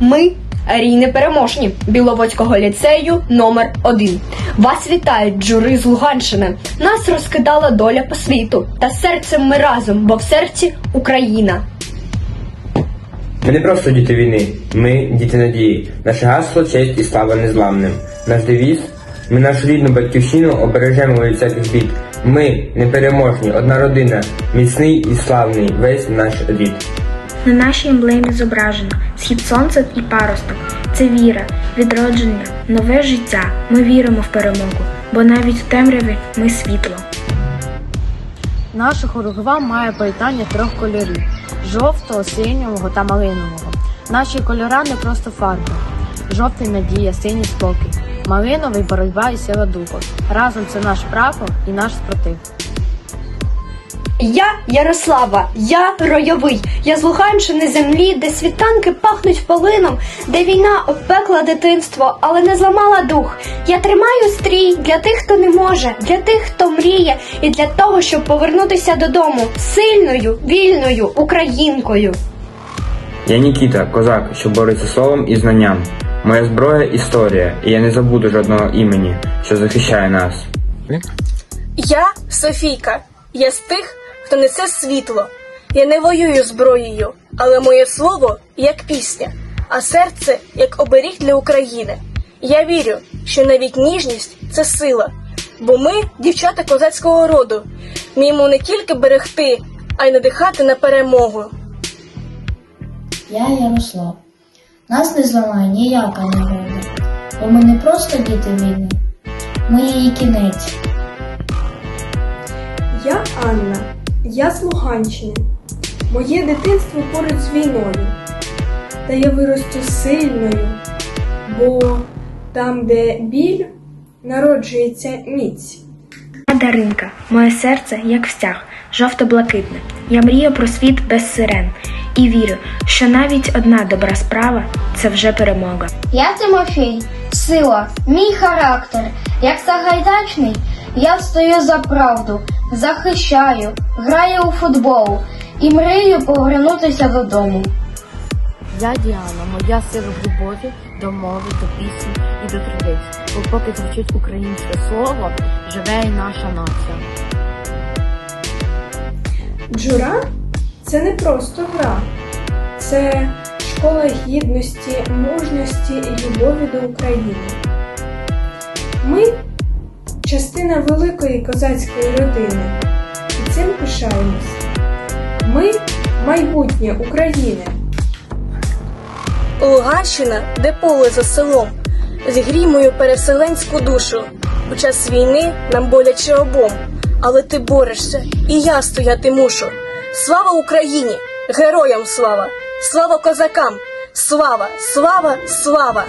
Ми рій непереможні Біловодського ліцею номер 1 Вас вітають жури з Луганщини. Нас розкидала доля по світу. Та серцем ми разом, бо в серці Україна. Ми не просто діти війни, ми діти надії. Наше гасло честь і слава незламним. Наш девіз ми нашу рідну батьківщину обережемо від всяких бід. Ми непереможні, одна родина, міцний і славний весь наш рід. На нашій емблемі зображено схід сонця і паросток. Це віра, відродження, нове життя. Ми віримо в перемогу, бо навіть в темряві ми світло. Наша хоругва має поєднання трьох кольорів жовтого, синього та малинового. Наші кольора не просто фарби. Жовтий надія, синій спокій, малиновий боротьба і сила духу. Разом це наш прапор і наш спротив. Я Ярослава, я ройовий. Я з Луганщини землі, де світанки пахнуть полином, де війна обпекла дитинство, але не зламала дух. Я тримаю стрій для тих, хто не може, для тих, хто мріє, і для того, щоб повернутися додому сильною, вільною українкою. Я Нікіта, козак, що бореться словом і знанням. Моя зброя історія, і я не забуду жодного імені, що захищає нас. Я Софійка. Я з тих, хто несе світло. Я не воюю зброєю, але моє слово як пісня, а серце як оберіг для України. Я вірю, що навіть ніжність це сила, бо ми, дівчата козацького роду, вміємо не тільки берегти, а й надихати на перемогу. Я Ярослав. Нас не зламає ніяка негода, бо ми не просто діти війни, ми її кінець. Я Анна, я з Луганщини. Моє дитинство поруч з війною. Та я виросту сильною, бо там, де біль, народжується міць. Я Даринка, моє серце як стяг, жовто-блакитне. Я мрію про світ без сирен і вірю, що навіть одна добра справа це вже перемога. Я Тимофій, сила, мій характер. Як Сагайдачний, я встаю за правду, захищаю, граю у футбол і мрію повернутися додому. Я Діана, моя сила в любові до мови, до пісні і до традицій. Бо поки звучить українське слово, живе і наша нація. Джура це не просто гра, це школа гідності, мужності і любові до України. Ми частина великої козацької родини, і цим пишаємось. Ми майбутнє України. Луганщина, де поле за селом, зігрій мою переселенську душу. У час війни нам боляче обом, але ти борешся, і я стояти мушу. Слава Україні! Героям слава! Слава козакам! Слава, слава, слава!